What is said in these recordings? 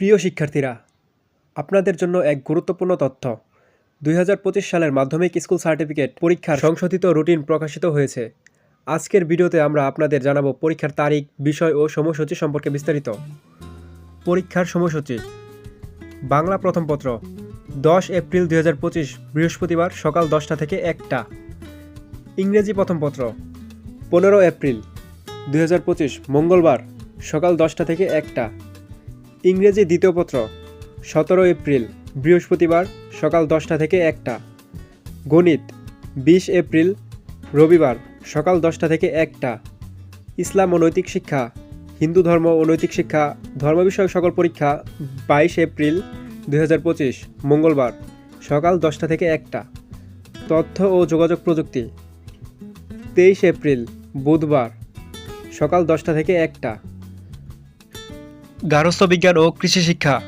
প্রিয় শিক্ষার্থীরা, আপনাদের জন্য এক গুরুত্বপূর্ণ তথ্য। দুই হাজার পঁচিশ সালের মাধ্যমিক স্কুল সার্টিফিকেট পরীক্ষার সংশোধিত রুটিন প্রকাশিত হয়েছে। আজকের ভিডিওতে আমরা আপনাদের জানাব পরীক্ষার তারিখ, বিষয় ও সময়সূচি সম্পর্কে বিস্তারিত। পরীক্ষার সময়সূচি। বাংলা প্রথম পত্র, দশ এপ্রিল দুই হাজার পঁচিশ, বৃহস্পতিবার সকাল দশটা থেকে একটা। ইংরেজি প্রথম পত্র, পনেরো এপ্রিল দু হাজার পঁচিশ, মঙ্গলবার সকাল দশটা থেকে একটা। ইংরেজি দ্বিতীয় পত্র, সতেরো এপ্রিল, বৃহস্পতিবার সকাল দশটা থেকে একটা। গণিত, বিশ এপ্রিল, রবিবার সকাল দশটা থেকে একটা। ইসলাম ও নৈতিক শিক্ষা, হিন্দু ধর্ম ও নৈতিক শিক্ষা, ধর্ম বিষয়ক সকল পরীক্ষা, বাইশ এপ্রিল দু হাজার পঁচিশ, মঙ্গলবার সকাল দশটা থেকে একটা। তথ্য ও যোগাযোগ প্রযুক্তি, তেইশ এপ্রিল, বুধবার সকাল দশটা থেকে একটা। গার্হস্থ্য বিজ্ঞান ও কৃষি শিক্ষা।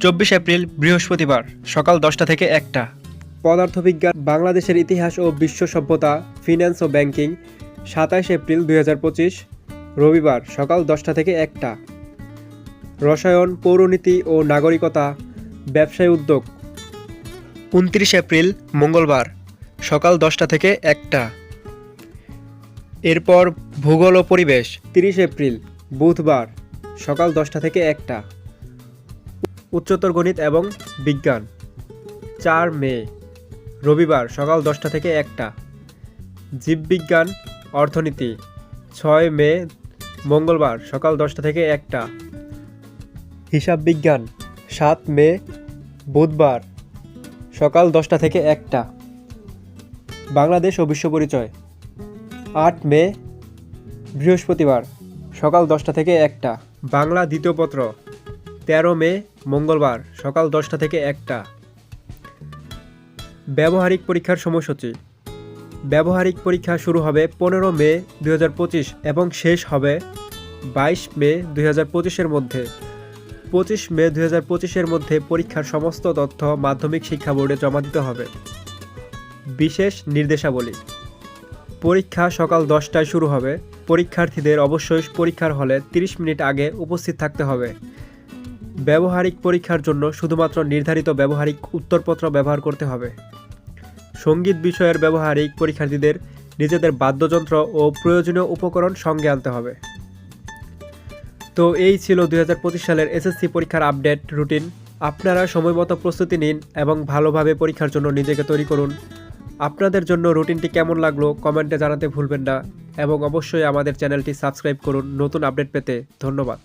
চব্বিশ এপ্রিল, বৃহস্পতিবার, সকাল দশটা থেকে একটা। পদার্থবিজ্ঞান, বাংলাদেশের ইতিহাস ও বিশ্ব সভ্যতা, ফিন্যান্স ও ব্যাংকিং, সাতাশ এপ্রিল দু হাজার পঁচিশ, রবিবার, সকাল দশটা থেকে একটা। রসায়ন, পৌরনীতি ও নাগরিকতা, ব্যবসায় উদ্যোগ। উনত্রিশ এপ্রিল, মঙ্গলবার, সকাল দশটা থেকে একটা। এরপর ভূগোল ও পরিবেশ, তিরিশ এপ্রিল, বুধবার সকাল দশটা থেকে একটা। উচ্চতর গণিত এবং বিজ্ঞান। চার মে, রবিবার সকাল দশটা থেকে একটা। জীববিজ্ঞান, অর্থনীতি। ছয় মে, মঙ্গলবার সকাল দশটা থেকে একটা। হিসাব বিজ্ঞান সাত মে, বুধবার সকাল দশটা থেকে একটা। বাংলাদেশ ও বিশ্ব পরিচয়। আট মে, বৃহস্পতিবার সকাল দশটা থেকে একটা। বাংলা দ্বিতীয় পত্র, তেরো মে, মঙ্গলবার, সকাল দশটা থেকে একটা। ব্যবহারিক পরীক্ষার সময়সূচি। ব্যবহারিক পরীক্ষা শুরু হবে পনেরো মে দু হাজার পঁচিশ এবং শেষ হবে বাইশ মে দুই পঁচিশের মধ্যে। পঁচিশ মে দুই পঁচিশের মধ্যে পরীক্ষার সমস্ত তথ্য মাধ্যমিক শিক্ষা বোর্ডে জমা দিতে হবে। বিশেষ নির্দেশাবলী। পরীক্ষা সকাল দশটায় শুরু হবে। পরীক্ষার্থীদের অবশ্যই পরীক্ষার হলে 30 মিনিট আগে উপস্থিত থাকতে হবে। ব্যবহারিক পরীক্ষার জন্য শুধুমাত্র নির্ধারিত ব্যবহারিক উত্তরপত্র ব্যবহার করতে হবে। সংগীত বিষয়ের ব্যবহারিক পরীক্ষার্থীদের নিজেদের বাদ্যযন্ত্র ও প্রয়োজনীয় উপকরণ সঙ্গে আনতে হবে। তো এই ছিল দু হাজার পঁচিশ সালের এসএসসি পরীক্ষার আপডেট রুটিন। আপনারা সময়মতো প্রস্তুতি নিন এবং ভালোভাবে পরীক্ষার জন্য নিজেকে তৈরি করুন। আপনাদের জন্য রুটিনটি কেমন লাগল কমেন্টে জানাতে ভুলবেন না, এবং অবশ্যই আমাদের চ্যানেলটি সাবস্ক্রাইব করুন নতুন আপডেট পেতে ধন্যবাদ।